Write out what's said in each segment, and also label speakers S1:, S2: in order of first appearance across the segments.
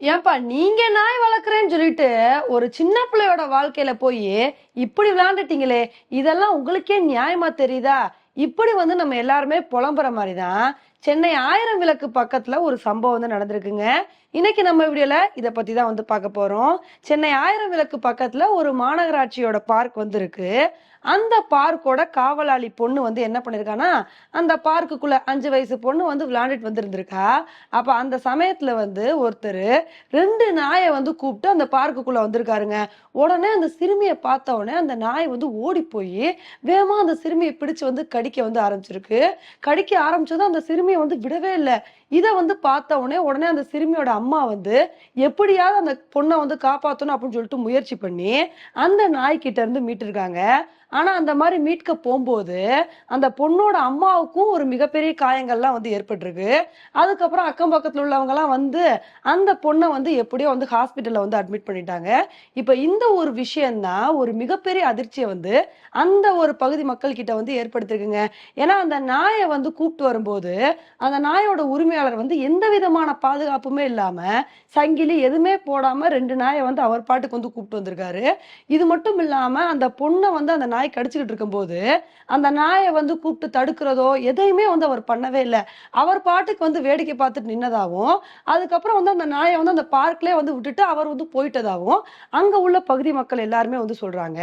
S1: ஏன்பா நீங்க நாய் வளர்க்குறேன்னு சொல்லிட்டு ஒரு சின்ன பிள்ளையோட வாழ்க்கையில போய் இப்படி விளையாண்டுட்டீங்களே இதெல்லாம் உங்களுக்கே நியாயமா தெரியுதா? இப்படி வந்து நம்ம எல்லாருமே புலம்புற மாதிரி தான் சென்னை ஆயிரம் விளக்கு பக்கத்துல ஒரு சம்பவம் வந்து நடந்திருக்குங்க. இன்னைக்கு நம்ம வீடியோல இதை பத்தி தான் வந்து பார்க்க போறோம். சென்னை ஆயிரம் விளக்கு பக்கத்துல ஒரு மாநகராட்சியோட பார்க் வந்து இருக்கு அந்த பார்க்கோட காவலாளி பொண்ணு வந்து என்ன பண்ணிருக்கானா அந்த பார்க்குக்குள்ள அஞ்சு வயசு பொண்ணு வந்து விளையாண்டுட்டு வந்திருந்திருக்கா. அப்ப அந்த சமயத்துல வந்து ஒருத்தர் ரெண்டு நாயை வந்து கூப்பிட்டு அந்த பார்க்குக்குள்ள வந்திருக்காருங்க. உடனே அந்த சிறுமியை பார்த்த உடனே அந்த நாய் வந்து ஓடி போய் வேகமா அந்த சிறுமியை பிடிச்சு வந்து கடிக்க வந்து ஆரம்பிச்சிருக்கு. கடிக்க ஆரம்பிச்சதும் அந்த சிறுமி சிறுமியை வந்து விடவே இல்லை. இதை வந்து பார்த்த உடனே உடனே அந்த சிறுமியோட அம்மா வந்து எப்படியாவது அந்த பொண்ணை வந்து காப்பாற்றணும் அப்படின்னு சொல்லிட்டு முயற்சி பண்ணி அந்த நாய்க்கிட்ட இருந்து மீட்டிருக்காங்க. ஆனா அந்த மாதிரி மீட்க போகும்போது அந்த பொண்ணோட அம்மாவுக்கும் ஒரு மிகப்பெரிய காயங்கள்லாம் வந்து ஏற்பட்டிருக்கு. அதுக்கப்புறம் அக்கம் பக்கத்துல உள்ளவங்கலாம் வந்து அந்த பொண்ணை வந்து எப்படியோ வந்து ஹாஸ்பிட்டல்ல வந்து அட்மிட் பண்ணிட்டாங்க. இப்ப இந்த ஒரு விஷயம்தான் ஒரு மிகப்பெரிய அதிர்ச்சியை வந்து அந்த ஒரு பகுதி மக்கள் கிட்ட வந்து ஏற்படுத்திருக்குங்க. ஏன்னா அந்த நாயை வந்து கூப்பிட்டு வரும்போது அந்த நாயோட உரிமையாளர் வந்து எந்த விதமான பாதுகாப்புமே இல்லாம சங்கிலி எதுவுமே போடாம ரெண்டு நாயை வந்து அவர் பாட்டுக்கு வந்து கூப்பிட்டு வந்திருக்காரு. இது மட்டும் இல்லாம அந்த பொண்ணை வந்து அந்த நாய் நாய் கடிச்சுக்கிட்டு இருக்கும்போது அந்த நாயை வந்து கூப்பிட்டு தடுக்கிறதோ எதையுமே வந்து அவர் பண்ணவே இல்லை. அவர் பாட்டுக்கு வந்து வேடிக்கை பார்த்துட்டு நின்னதாகவும் அதுக்கப்புறம் வந்து அந்த நாயை வந்து அந்த பார்க்லேயே வந்து விட்டுட்டு அவர் வந்து போயிட்டதாகவும் அங்கே உள்ள பகுதி மக்கள் எல்லாருமே வந்து சொல்கிறாங்க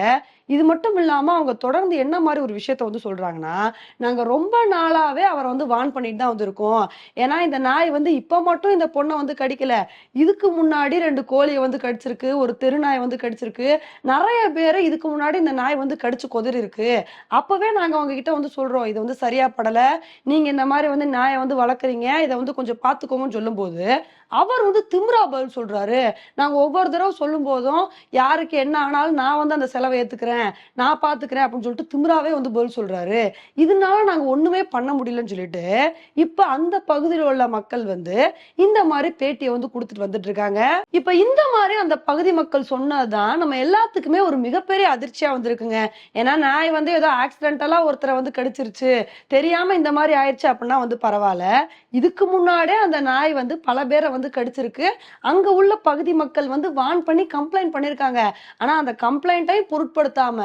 S1: இது மட்டும் இல்லாம அவங்க தொடர்ந்து என்ன மாதிரி ஒரு விஷயத்த வந்து சொல்றாங்கன்னா நாங்க ரொம்ப நாளாவே அவரை வந்து வான் பண்ணிட்டு தான் வந்திருக்கோம். ஏன்னா இந்த நாய் வந்து இப்ப மட்டும் இந்த பொண்ணை வந்து கடிக்கல. இதுக்கு முன்னாடி ரெண்டு கோழியை வந்து கடிச்சிருக்கு ஒரு தெருநாயை வந்து கடிச்சிருக்கு. நிறைய பேரை இதுக்கு முன்னாடி இந்த நாய் வந்து கடிச்சு கொதிரி இருக்கு. அப்பவே நாங்க அவங்க கிட்ட வந்து சொல்றோம் இது வந்து சரியா படல. நீங்க இந்த மாதிரி வந்து நாயை வந்து வளர்க்குறீங்க. இதை வந்து கொஞ்சம் பார்த்துக்கோங்கன்னு சொல்லும்போது அவர் வந்து திம்ரா பதில் சொல்றாரு. நாங்க ஒவ்வொரு தடவை சொல்லும் போதும் யாருக்கு என்ன ஆனாலும் நான் வந்து அந்த செலவை ஏத்துக்கிறேன் நான் பாத்துக்கிறேன் அப்படின்னு சொல்லிட்டு திம்ராவே வந்து பதில் சொல்றாரு. இதனால நாங்க ஒண்ணுமே பண்ண முடியலன்னு சொல்லிட்டு இப்ப அந்த பகுதியில் உள்ள மக்கள் வந்து இந்த மாதிரி பேட்டியை வந்து கொடுத்துட்டு வந்துட்டு இருக்காங்க. இப்ப இந்த மாதிரி அந்த பகுதி மக்கள் சொன்னதுதான் நம்ம எல்லாத்துக்குமே ஒரு மிகப்பெரிய அதிர்ச்சியா வந்திருக்குங்க. ஏன்னா நாய் வந்து ஏதோ ஆக்சிடென்டலா ஒருத்தரை வந்து கடிச்சிருச்சு. தெரியாம இந்த மாதிரி ஆயிடுச்சு அப்படின்னா வந்து பரவாயில்ல. இதுக்கு முன்னாடியே அந்த நாய் வந்து பல பேரை வந்து கடிச்சிருக்கு. அங்க உள்ள பகுதி மக்கள் வந்து வான் பண்ணி கம்ப்ளைண்ட் பண்ணிருக்காங்க. ஆனா அந்த கம்ப்ளைண்ட்டையும் பொருட்படுத்தாம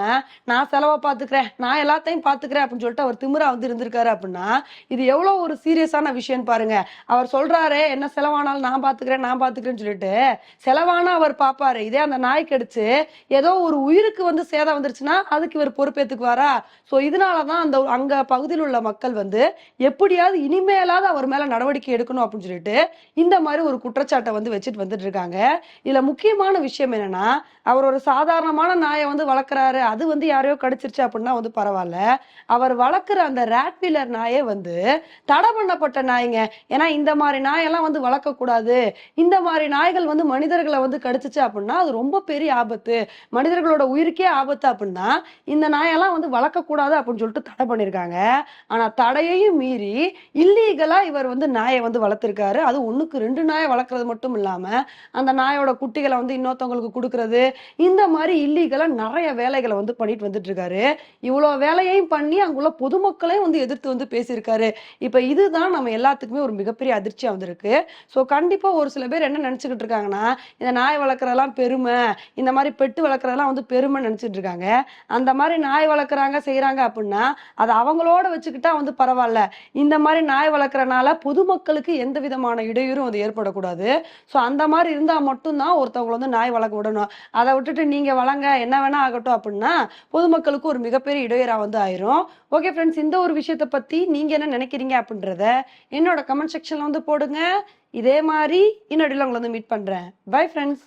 S1: நான் செலவா பாத்துக்கிறேன் நான் எல்லாத்தையும் பாத்துக்கிறேன் அப்படின்னு சொல்லிட்டு அவர் திமிரா வந்து இருந்திருக்காரு அப்படின்னா இது எவ்வளவு ஒரு சீரியஸான விஷயம் பாருங்க. அவர் சொல்றாரு என்ன செலவானாலும் நான் பாத்துக்கிறேன் நான் பாத்துக்கிறேன்னு சொல்லிட்டு செலவானா அவர் பாப்பாரு. இதே அந்த நாய் கடிச்சு ஏதோ ஒரு உயிருக்கு வந்து சேதம் வந்துருச்சுன்னா அதுக்கு இவர் பொறுப்பேத்துக்குவாரா? சோ இதனாலதான் அந்த அங்க பகுதியில் உள்ள மக்கள் வந்து எப்படியாவது இனிமேலாவது அவர் மேல நடவடிக்கை எடுக்கணும் அப்படின்னு சொல்லிட்டு இந்த மாதிரி மாதிரி ஒரு குற்றச்சாட்டை வந்து வச்சுட்டு வந்துட்டு இருக்காங்க இதுல முக்கியமான விஷயம் என்னன்னா அவர் ஒரு சாதாரணமான நாயை வந்து வளர்க்குறாரு. அது வந்து யாரையோ கடிச்சிருச்சு அப்படின்னா வந்து பரவாயில்ல. அவர் வளர்க்குற அந்த ரேட்வீலர் நாயே வந்து தடை பண்ணப்பட்ட நாய்ங்க. ஏன்னா இந்த மாதிரி நாயெல்லாம் வந்து வளர்க்கக்கூடாது. இந்த மாதிரி நாய்கள் வந்து மனிதர்களை வந்து கடிச்சிச்சு அப்படின்னா அது ரொம்ப பெரிய ஆபத்து. மனிதர்களோட உயிருக்கே ஆபத்து அப்படின்னா இந்த நாயெல்லாம் வந்து வளர்க்கக்கூடாது அப்படின்னு சொல்லிட்டு தடை பண்ணியிருக்காங்க ஆனால் தடையையும் மீறி இல்லீகலாக இவர் வந்து நாயை வந்து வளர்த்துருக்காரு. அது ஒன்றுக்கு ரெண்டு நாயை வளர்க்கறது மட்டும் இல்லாம அந்த நாயோட குட்டிகளை வந்து இன்னொருத்தவங்களுக்கு கொடுக்கறது இந்த மாதிரி இல்லீகலாக நிறைய வேலைகளை வந்து பண்ணிட்டு வந்துட்டு இருக்காரு இவ்வளவு வேலையையும் பண்ணி அங்குள்ள பொதுமக்களையும் வந்து எதிர்த்து வந்து பேசியிருக்காரு. இப்ப இதுதான் நம்ம எல்லாத்துக்குமே ஒரு மிகப்பெரிய அதிர்ச்சியாக வந்திருக்கு. ஸோ கண்டிப்பா ஒரு சில பேர் என்ன நினச்சிக்கிட்டு இருக்காங்கன்னா இந்த நாய் வளர்க்குறதெல்லாம் பெருமை இந்த மாதிரி பெட்டு வளர்க்குறதெல்லாம் வந்து பெருமை நினைச்சிட்டு இருக்காங்க. அந்த மாதிரி நாய் வளர்க்குறாங்க செய்யறாங்க அப்படின்னா அதை அவங்களோட வச்சுக்கிட்டா வந்து பரவாயில்ல. இந்த மாதிரி நாய் வளர்க்குறனால பொதுமக்களுக்கு எந்த விதமான இடையூறும் அது கஷ்டப்படக்கூடாது ஸோ அந்த மாதிரி இருந்தா மட்டும்தான் ஒருத்தவங்களை வந்து நாய் வளர்க்க விடணும். அதை விட்டுட்டு நீங்க வளங்க என்ன வேணா ஆகட்டும் அப்படின்னா பொதுமக்களுக்கு ஒரு மிகப்பெரிய இடையூறா வந்து ஆயிரும். ஓகே ஃப்ரெண்ட்ஸ் இந்த ஒரு விஷயத்தை பத்தி நீங்க என்ன நினைக்கிறீங்க அப்படின்றத என்னோட கமெண்ட் செக்ஷனில் வந்து போடுங்க. இதே மாதிரி இன்னொடியில் உங்களை வந்து மீட் பண்றேன். Bye friends